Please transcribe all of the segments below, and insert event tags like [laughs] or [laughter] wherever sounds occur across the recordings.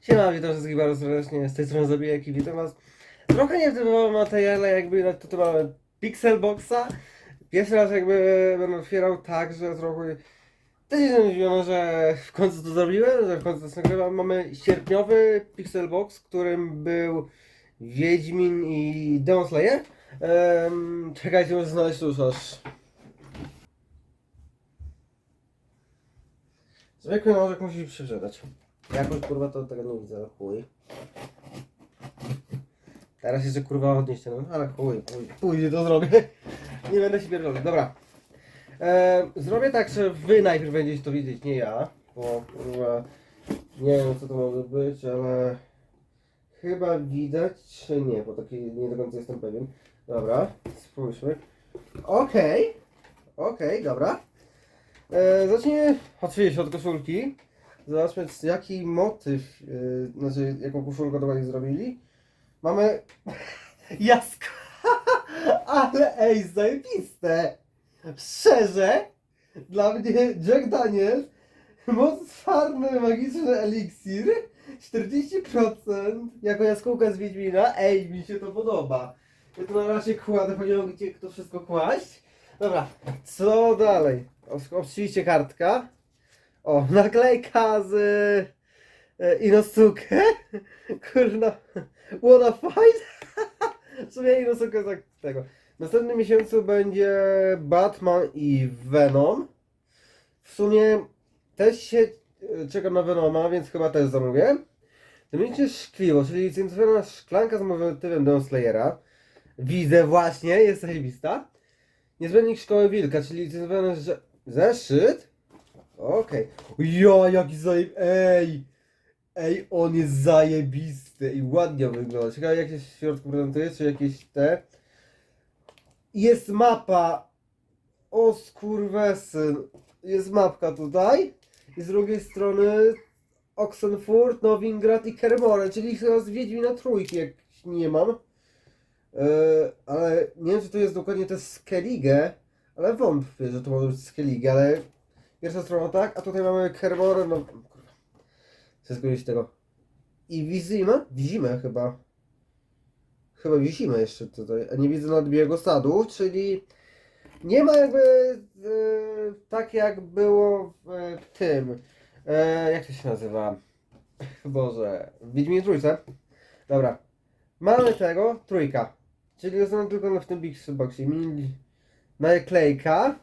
Siema, witam wszystkich bardzo serdecznie, z tej strony Zabijek i witam was. Trochę nie w tym małym materiale, jakby na to mamy Pixelboxa. Pierwszy raz jakby będę otwierał tak, że trochę też jestem zdziwiony, że w końcu to zrobiłem, że w końcu to nagrywam. Mamy sierpniowy Pixelbox, którym był Wiedźmin i Demon Slayer. Um, czekajcie, muszę znaleźć już aż. Zwykły nożek musi się przydać. Jakoś kurwa to widzę, ale chuj. Teraz jeszcze kurwa odnieść ten, ale chuj, chuj, później to zrobię. Nie będę się pierdolił, dobra. E, zrobię tak, że wy najpierw będziecie to widzieć, nie ja, bo kurwa nie wiem co to może być, ale chyba widać, czy nie, bo taki nie do końca jestem pewien. Dobra, spójrzmy. Okej, okej, dobra. E, zacznijmy oczywiście od koszulki. Zobaczmy, jaki motyw, yy, znaczy jaką koszulkę dokładnie zrobili. Mamy [laughs] jasko, [laughs] ale ej, zajebiste. Szczerze, dla mnie Jack Daniels, mocarny magiczny eliksir, 40% jako jaskółka z Wiedźmina, ej, mi się to podoba. Ja to na razie kładę, ponieważ gdzie to wszystko kłaść. Dobra, co dalej? Oczywiście kartka. O, naklejka z e, Inosuke. [laughs] Kurna, what a fight. [laughs] W sumie Inosuke tak tego. W następnym miesiącu będzie Batman i Venom. W sumie też się e, czekam na Venoma, więc chyba też zamówię. Będzie szkliwo, czyli licencjonowana szklanka z motywem Demon Slayera. Widzę właśnie, jest zajebista. Niezbędnik Szkoły Wilka, czyli że- zeszyt. Okej. Ja, jaki zajeb... Ej! Ej, on jest zajebisty i ładnie wygląda. Ciekawe jak się w środku prezentuje, czy jakieś te... Jest mapa. O skurwesyn. Jest mapka tutaj. I z drugiej strony Oxenfurt, Nowigrad i Kermore, czyli chyba z Wiedźmina trójki, jak nie mam. Yy, ale nie wiem, czy to jest dokładnie te Skellige, ale wątpię, że to może być Skellige, ale Pierwsza strona tak, a tutaj mamy Kermorę, no kurwa. Chcę zgodzić tego. I Wizimę? Wizimę chyba. Chyba Wizimę jeszcze tutaj, a nie widzę nadbiegu sadu, czyli nie ma jakby e, tak jak było w e, tym. E, jak to się nazywa? [laughs] Boże, w Wiedźminie Trójce. Dobra. Mamy tego, trójka. Czyli zostaną tylko w tym Big Boxie. Mini naklejka.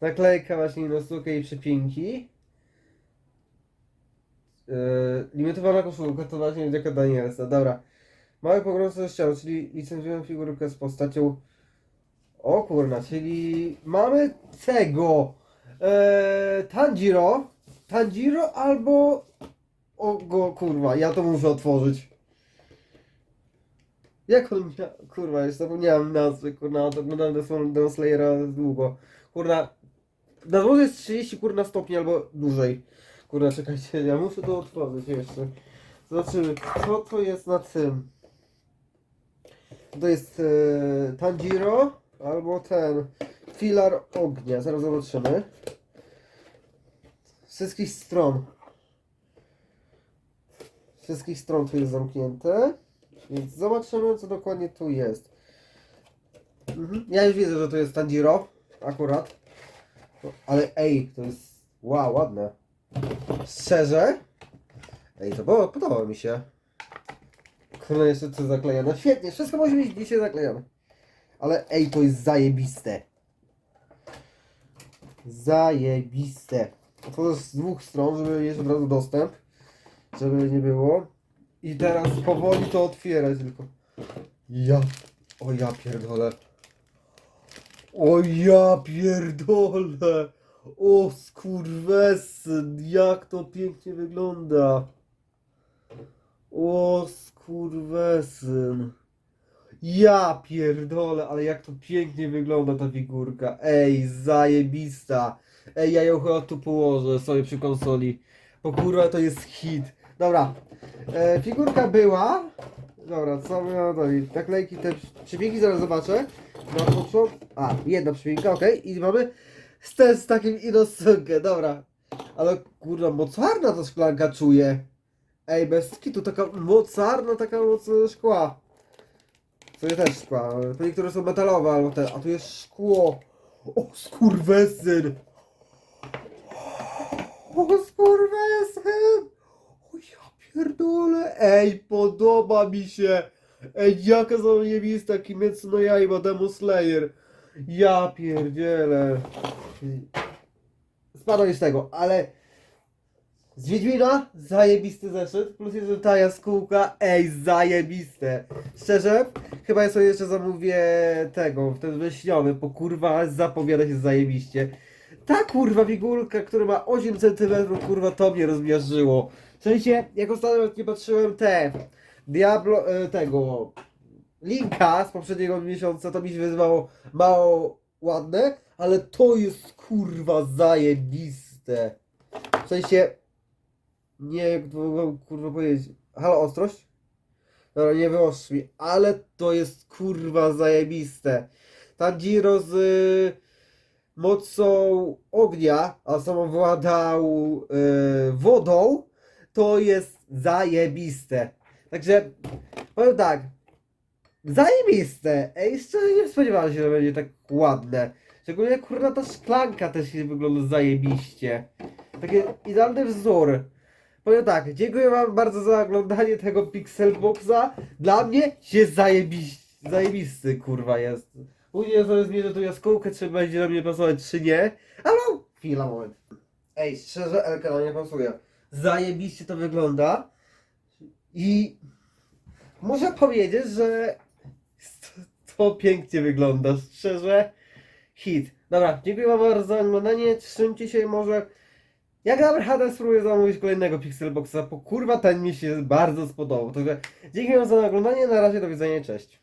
Naklejka właśnie na sukę i przypinki. Yy, limitowana koszulka to właśnie Jacka Danielsa. Dobra. Mały pogrążek ze ścianą, czyli licencjonują figurkę z postacią. O kurna, czyli mamy tego. Eee, Tanjiro. Tanjiro albo. O go kurwa, ja to muszę otworzyć. Jak on. Kurwa, już zapomniałem nazwy, kurna, to oglądałem Demon Slayera długo. Na dworze jest 30 kurna stopni albo dłużej. Kurna, czekajcie, ja muszę to otworzyć jeszcze. Zobaczymy, co to jest na tym. To jest e, Tanjiro albo ten filar ognia. Zaraz zobaczymy. Z wszystkich stron. Z wszystkich stron tu jest zamknięte. Więc zobaczymy, co dokładnie tu jest. Mhm. Ja już widzę, że to jest Tanjiro. Akurat. No, ale ej, to jest. Wow, ładne. Szczerze? Ej, to było, podoba mi się. Kurde, jeszcze co zaklejone. Świetnie, wszystko musi być dzisiaj zaklejone. Ale ej, to jest zajebiste. Zajebiste. To z dwóch stron, żeby mieć od razu dostęp. Żeby nie było. I teraz powoli to otwierać tylko. Ja. O ja pierdolę. O ja pierdolę! O skurwesyn, jak to pięknie wygląda! O skurwesyn! Ja pierdolę, ale jak to pięknie wygląda ta figurka. Ej, zajebista! Ej, ja ją chyba tu położę sobie przy konsoli. Bo kurwa to jest hit. Dobra, e, figurka była. Dobra, co my mamy dalej? Naklejki, te przybiegi zaraz zobaczę. Na początku. A, jedna przypinka, okej. I mamy z, te, z takim Inosuke, dobra. Ale kurwa, mocarna ta szklanka czuje. Ej, bez kitu, taka mocarna, taka moc szkła. To jest też szkła. To niektóre są metalowe, albo te, a tu jest szkło. O, skurwesyn! O, skurwesyn! Pierdolę! Ej, podoba mi się! Ej, jaka zajebista Kimetsu no Yaiba Demon Slayer! Ja pierdzielę! Spadaj z tego, ale z Wiedźmina zajebisty zeszyt, plus jest ta jaskółka, ej, zajebiste. Szczerze, chyba ja sobie jeszcze zamówię tego, ten wyśniowy, bo kurwa zapowiada się zajebiście. Ta kurwa figurka, która ma 8 cm, kurwa to mnie rozmiażdżyło. W sensie, jak ostatnio nie patrzyłem te Diablo, e, tego Linka z poprzedniego miesiąca, to mi się wyzwało mało ładne, ale to jest kurwa zajebiste. W sensie, nie jak kurwa powiedzieć. Halo, ostrość? Dobra, nie wyłoż mi, ale to jest kurwa zajebiste. Tanjiro z y, mocą ognia, a sam władał y, wodą, to jest zajebiste. Także powiem tak, zajebiste. Ej, szczerze nie spodziewałem się, że będzie tak ładne. Szczególnie kurwa ta szklanka też wygląda zajebiście. Taki idealny wzór. Powiem tak, dziękuję wam bardzo za oglądanie tego Pixelboxa. Dla mnie się zajebiś, zajebisty kurwa jest. Później sobie zmierzę tu jaskółkę, czy będzie na mnie pasować, czy nie. Ale chwila, moment. Ej, szczerze, Elka nie pasuje. Zajebiście to wygląda. I muszę powiedzieć, że to, pięknie wygląda. Szczerze, hit. Dobra, dziękuję wam bardzo za oglądanie. Trzymcie się może. Jak dam radę, spróbuję zamówić kolejnego Pixelboxa, bo kurwa ten mi się bardzo spodobał. Także dziękuję wam za oglądanie, na razie do widzenia, cześć.